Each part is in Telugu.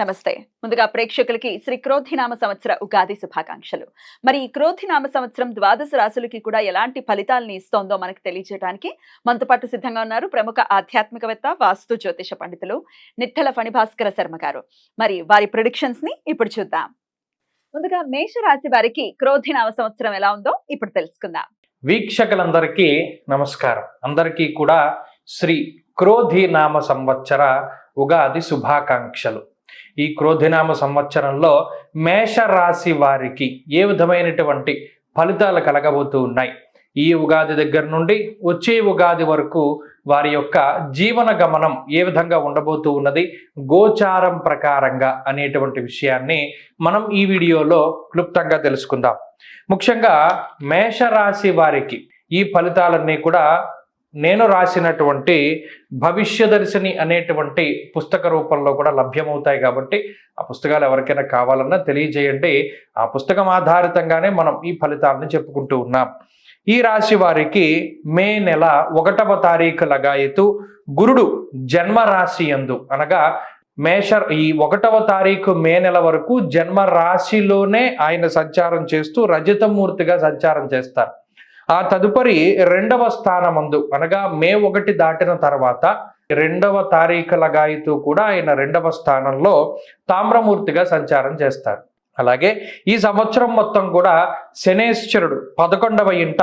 నమస్తే. ముందుగా ప్రేక్షకులకి శ్రీ క్రోధినామ సంవత్సర ఉగాది శుభాకాంక్షలు. మరి ఈ క్రోధినామ సంవత్సరం ద్వాదశ రాశులకి కూడా ఎలాంటి ఫలితాలని ఇస్తోందో మనకు తెలియజేయడానికి మనతో పాటు సిద్ధంగా ఉన్నారు ప్రముఖ ఆధ్యాత్మికవేత్త వాస్తు జ్యోతిష పండితులు నిట్టల ఫణిభాస్కర శర్మ గారు. మరి వారి ప్రొడిక్షన్స్ని ఇప్పుడు చూద్దాం. ముందుగా మేష రాశి వారికి క్రోధినామ సంవత్సరం ఎలా ఉందో ఇప్పుడు తెలుసుకుందాం. వీక్షకులందరికీ నమస్కారం. అందరికీ కూడా శ్రీ క్రోధి నామ సంవత్సర ఉగాది శుభాకాంక్షలు. ఈ క్రోధినామ సంవత్సరంలో మేష రాశి వారికి ఏ విధమైనటువంటి ఫలితాలు కలగబోతూ ఉన్నాయి? ఈ ఉగాది దగ్గర నుండి వచ్చే ఉగాది వరకు వారి యొక్క జీవన గమనం ఏ విధంగా ఉండబోతూ ఉన్నది? గోచారం ప్రకారంగా అనేటువంటి విషయాన్ని మనం ఈ వీడియోలో క్లుప్తంగా తెలుసుకుందాం. ముఖ్యంగా మేషరాశి వారికి ఈ ఫలితాలన్నీ కూడా నేను రాసినటువంటి భవిష్యదర్శిని అనేటువంటి పుస్తక రూపంలో కూడా లభ్యమవుతాయి కాబట్టి ఆ పుస్తకాలు ఎవరికైనా కావాలన్నా తెలియజేయండి. ఆ పుస్తకం ఆధారితంగానే మనం ఈ ఫలితాలను చెప్పుకుంటూ ఉన్నాం. ఈ రాశి వారికి మే నెల ఒకటవ తారీఖు లగాయతు గురుడు జన్మ రాశి ఎందు అనగా మేష ఈ ఒకటవ తారీఖు మే నెల వరకు జన్మ రాశిలోనే ఆయన సంచారం చేస్తూ రజతమూర్తిగా సంచారం చేస్తారు. ఆ తదుపరి రెండవ స్థానమందు అనగా మే ఒకటి దాటిన తర్వాత రెండవ తారీఖు లగాయితూ కూడా ఆయన రెండవ స్థానంలో తామ్రమూర్తిగా సంచారం చేస్తారు. అలాగే ఈ సంవత్సరం మొత్తం కూడా శనేశ్వరుడు పదకొండవ ఇంట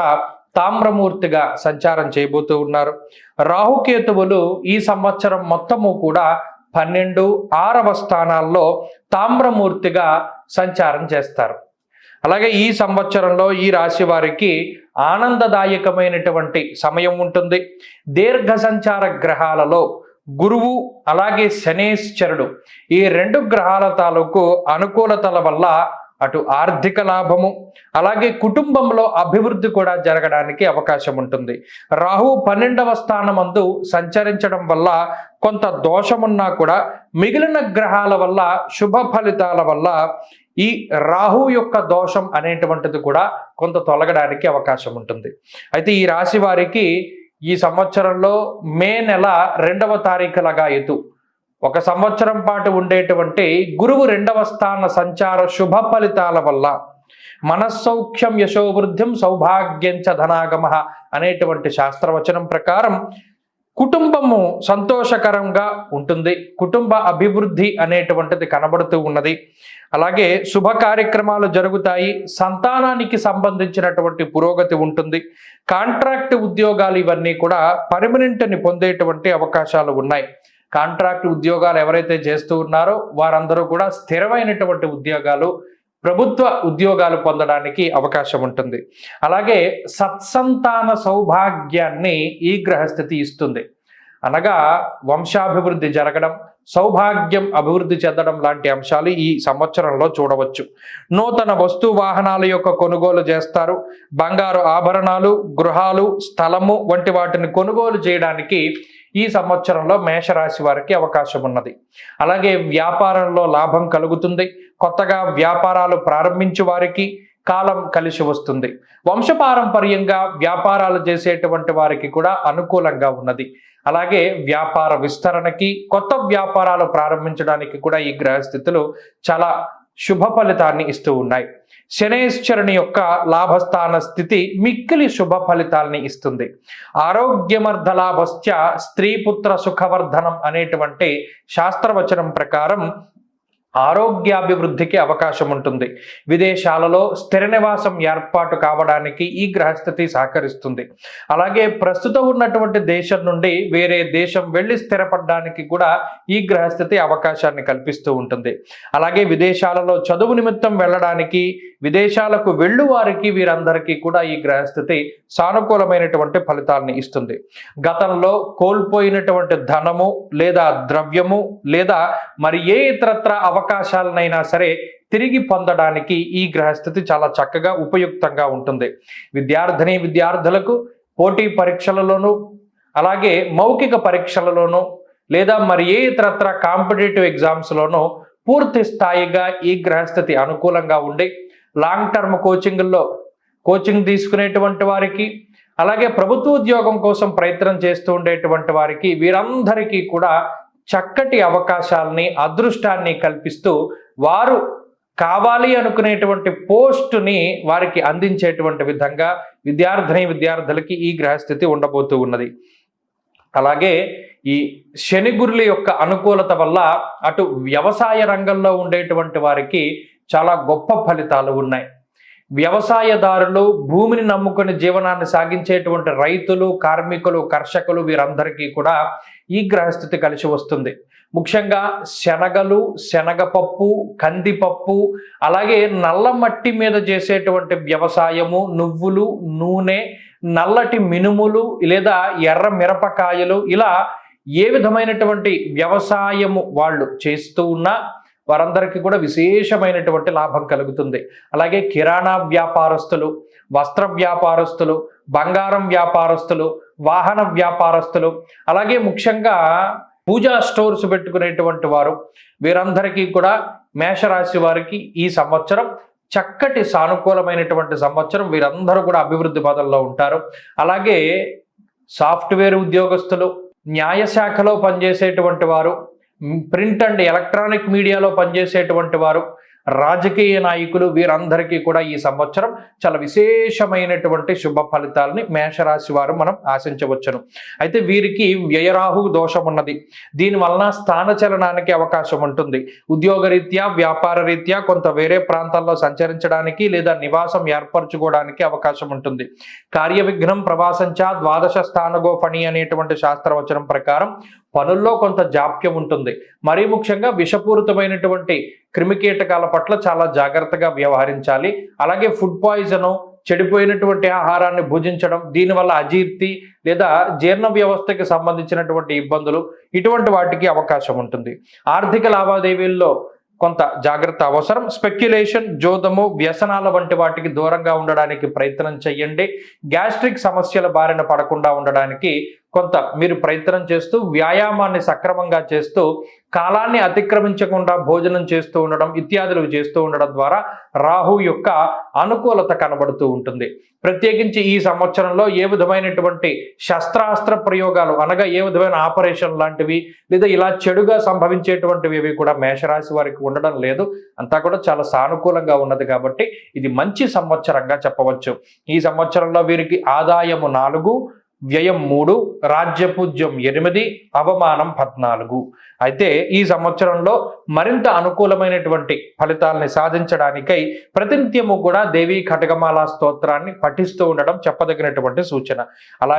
తామ్రమూర్తిగా సంచారం చేయబోతూ ఉన్నారు. రాహుకేతువులు ఈ సంవత్సరం మొత్తము కూడా పన్నెండు ఆరవ స్థానాల్లో తామ్రమూర్తిగా సంచారం చేస్తారు. అలాగే ఈ సంవత్సరంలో ఈ రాశి వారికి ఆనందదాయకమైనటువంటి సమయం ఉంటుంది. దీర్ఘ సంచార గ్రహాలలో గురువు అలాగే శనేశ్వరుడు ఈ రెండు గ్రహాల తాలూకు అనుకూలతల వల్ల అటు ఆర్థిక లాభము అలాగే కుటుంబంలో అభివృద్ధి కూడా జరగడానికి అవకాశం ఉంటుంది. రాహు పన్నెండవ స్థానమందు సంచరించడం వల్ల కొంత దోషమున్నా కూడా మిగిలిన గ్రహాల వల్ల శుభ ఫలితాల వల్ల ఈ రాహు యొక్క దోషం అనేటువంటిది కూడా కొంత తొలగడానికి అవకాశం ఉంటుంది. అయితే ఈ రాశి వారికి ఈ సంవత్సరంలో మే నెల రెండవ తారీఖులగా ఎతు ఒక సంవత్సరం పాటు ఉండేటువంటి గురువు రెండవ స్థాన సంచార శుభ ఫలితాల వల్ల మనస్సౌఖ్యం యశోవృద్ధ్యం సౌభాగ్యంచ ధనాగమ అనేటువంటి శాస్త్రవచనం ప్రకారం కుటుంబము సంతోషకరంగా ఉంటుంది. కుటుంబ అభివృద్ధి అనేటువంటిది కనబడుతూ ఉన్నది. అలాగే శుభ కార్యక్రమాలు జరుగుతాయి. సంతానానికి సంబంధించినటువంటి పురోగతి ఉంటుంది. కాంట్రాక్ట్ ఉద్యోగాలు ఇవన్నీ కూడా పర్మనెంట్ని పొందేటువంటి అవకాశాలు ఉన్నాయి. కాంట్రాక్ట్ ఉద్యోగాలు ఎవరైతే చేస్తూ ఉన్నారో వారందరూ కూడా స్థిరమైనటువంటి ఉద్యోగాలు ప్రభుత్వ ఉద్యోగాలు పొందడానికి అవకాశం ఉంటుంది. అలాగే సత్సంతాన సౌభాగ్యాన్ని ఈ గ్రహస్థితి ఇస్తుంది. అనగా వంశాభివృద్ధి జరగడం సౌభాగ్యం అభివృద్ధి చెందడం లాంటి అంశాలు ఈ సంవత్సరంలో చూడవచ్చు. నూతన వస్తు వాహనాల యొక్క కొనుగోలు చేస్తారు. బంగారు ఆభరణాలు గృహాలు స్థలము వంటి వాటిని కొనుగోలు చేయడానికి ఈ సంవత్సరంలో మేషరాశి వారికి అవకాశం ఉన్నది. అలాగే వ్యాపారంలో లాభం కలుగుతుంది. కొత్తగా వ్యాపారాలు ప్రారంభించి వారికి కాలం కలిసి వస్తుంది. వంశపారంపర్యంగా వ్యాపారాలు చేసేటువంటి వారికి కూడా అనుకూలంగా ఉన్నది. అలాగే వ్యాపార విస్తరణకి కొత్త వ్యాపారాలు ప్రారంభించడానికి కూడా ఈ గ్రహస్థితులు చాలా శుభ ఫలితాన్ని ఇస్తూ ఉన్నాయి. శనేశ్వరుని యొక్క లాభస్థాన స్థితి మిక్కిలి శుభ ఫలితాల్ని ఇస్తుంది. ఆరోగ్యమర్ధ లాభశ్చ స్త్రీపుత్ర సుఖవర్ధనం అనేటువంటి శాస్త్రవచనం ప్రకారం ఆరోగ్యాభివృద్ధికి అవకాశం ఉంటుంది. విదేశాలలో స్థిర నివాసం ఏర్పాటు కావడానికి ఈ గ్రహస్థితి సహకరిస్తుంది. అలాగే ప్రస్తుతం ఉన్నటువంటి దేశం నుండి వేరే దేశం వెళ్ళి స్థిరపడడానికి కూడా ఈ గ్రహస్థితి అవకాశాన్ని కల్పిస్తూ ఉంటుంది. అలాగే విదేశాలలో చదువు నిమిత్తం వెళ్ళడానికి విదేశాలకు వెళ్ళు వారికి వీరందరికీ కూడా ఈ గ్రహస్థితి సానుకూలమైనటువంటి ఫలితాలను ఇస్తుంది. గతంలో కోల్పోయినటువంటి ధనము లేదా ద్రవ్యము లేదా మరి ఏ ఇతరత్ర అవకాశాలనైనా సరే తిరిగి పొందడానికి ఈ గ్రహస్థితి చాలా చక్కగా ఉపయుక్తంగా ఉంటుంది. విద్యార్థిని విద్యార్థులకు పోటీ పరీక్షలలోనూ అలాగే మౌఖిక పరీక్షలలోనూ లేదా మరి ఏ ఇతరత్ర కాంపిటేటివ్ ఎగ్జామ్స్లోనూ పూర్తి స్థాయిగా ఈ గ్రహస్థితి అనుకూలంగా ఉండి లాంగ్ టర్మ్ కోచింగ్లో కోచింగ్ తీసుకునేటువంటి వారికి అలాగే ప్రభుత్వ ఉద్యోగం కోసం ప్రయత్నం చేస్తూ ఉండేటువంటి వారికి వీరందరికీ కూడా చక్కటి అవకాశాలని అదృష్టాన్ని కల్పిస్తూ వారు కావాలి అనుకునేటువంటి పోస్టుని వారికి అందించేటువంటి విధంగా విద్యార్థిని విద్యార్థులకి ఈ గ్రహస్థితి ఉండబోతూ ఉన్నది. అలాగే ఈ శని గురుల యొక్క అనుకూలత వల్ల అటు వ్యవసాయ రంగంలో ఉండేటువంటి వారికి చాలా గొప్ప ఫలితాలు ఉన్నాయి. వ్యవసాయదారులు భూమిని నమ్ముకొని జీవనాన్ని సాగించేటువంటి రైతులు కార్మికులు కర్షకులు వీరందరికీ కూడా ఈ గ్రహస్థితి కలిసి వస్తుంది. ముఖ్యంగా శనగలు శనగపప్పు కందిపప్పు అలాగే నల్ల మట్టి మీద చేసేటువంటి వ్యవసాయము నువ్వులు నూనె నల్లటి మినుములు లేదా ఎర్ర మిరపకాయలు ఇలా ఏ విధమైనటువంటి వ్యవసాయము వాళ్ళు చేస్తూ ఉన్నా వారందరికీ కూడా విశేషమైనటువంటి లాభం కలుగుతుంది. అలాగే కిరాణా వ్యాపారస్తులు వస్త్ర వ్యాపారస్తులు బంగారం వ్యాపారస్తులు వాహన వ్యాపారస్తులు అలాగే ముఖ్యంగా పూజా స్టోర్స్ పెట్టుకునేటువంటి వారు వీరందరికీ కూడా మేషరాశి వారికి ఈ సంవత్సరం చక్కటి సానుకూలమైనటువంటి సంవత్సరం. వీరందరూ కూడా అభివృద్ధి పదంలో ఉంటారు. అలాగే సాఫ్ట్వేర్ ఉద్యోగస్తులు న్యాయశాఖలో పనిచేసేటువంటి వారు ప్రింట్ అండ్ ఎలక్ట్రానిక్ మీడియాలో పనిచేసేటువంటి వారు రాజకీయ నాయకులు వీరందరికీ కూడా ఈ సంవత్సరం చాలా విశేషమైనటువంటి శుభ ఫలితాలని మేషరాశి వారు మనం ఆశించవచ్చును. అయితే వీరికి వ్యయరాహు దోషం ఉన్నది దీని వలన స్థాన చలనానికి అవకాశం ఉంటుంది. ఉద్యోగరీత్యా వ్యాపార రీత్యా కొంత వేరే ప్రాంతాల్లో సంచరించడానికి లేదా నివాసం ఏర్పరచుకోవడానికి అవకాశం ఉంటుంది. కార్య విఘ్నం ప్రవాసంచ ద్వాదశ స్థానగోఫణి అనేటువంటి శాస్త్రవచనం ప్రకారం పనుల్లో కొంత జాప్యం ఉంటుంది. మరీ ముఖ్యంగా విషపూరితమైనటువంటి క్రిమికీటకాల పట్ల చాలా జాగ్రత్తగా వ్యవహరించాలి. అలాగే ఫుడ్ పాయిజను చెడిపోయినటువంటి ఆహారాన్ని భుజించడం దీనివల్ల అజీర్తి లేదా జీర్ణ వ్యవస్థకి సంబంధించినటువంటి ఇబ్బందులు ఇటువంటి వాటికి అవకాశం ఉంటుంది. ఆర్థిక లావాదేవీల్లో కొంత జాగ్రత్త అవసరం. స్పెక్యులేషన్ జోదము వ్యసనాల వంటి వాటికి దూరంగా ఉండడానికి ప్రయత్నం చేయండి గ్యాస్ట్రిక్ సమస్యల బారిన పడకుండా ఉండడానికి కొంత మీరు ప్రయత్నం చేస్తూ వ్యాయామాన్ని సక్రమంగా చేస్తూ కాలాన్ని అతిక్రమించకుండా భోజనం చేస్తూ ఉండడం ఇత్యాదులు చేస్తూ ఉండడం ద్వారా రాహు యొక్క అనుకూలత కనబడుతూ ఉంటుంది. ప్రత్యేకించి ఈ సంవత్సరంలో ఏ విధమైనటువంటి శస్త్రాస్త్ర ప్రయోగాలు అనగా ఏ విధమైన ఆపరేషన్ లాంటివి లేదా ఇలా చెడుగా సంభవించేటువంటివి ఇవి కూడా మేషరాశి వారికి ఉండడం లేదు. అంతా కూడా చాలా సానుకూలంగా ఉన్నది కాబట్టి ఇది మంచి సంవత్సరంగా చెప్పవచ్చు. ఈ సంవత్సరంలో వీరికి ఆదాయము నాలుగు వ్యయం మూడు రాజ్యపూజ్యం ఎనిమిది అవమానం పద్నాలుగు. అయితే ఈ సంవత్సరంలో మరింత అనుకూలమైనటువంటి ఫలితాలని సాధించడానికై ప్రతినిత్యము కూడా దేవీ ఖడ్గమాల స్తోత్రాన్ని పఠిస్తూ ఉండడం చెప్పదగినటువంటి సూచన. అలా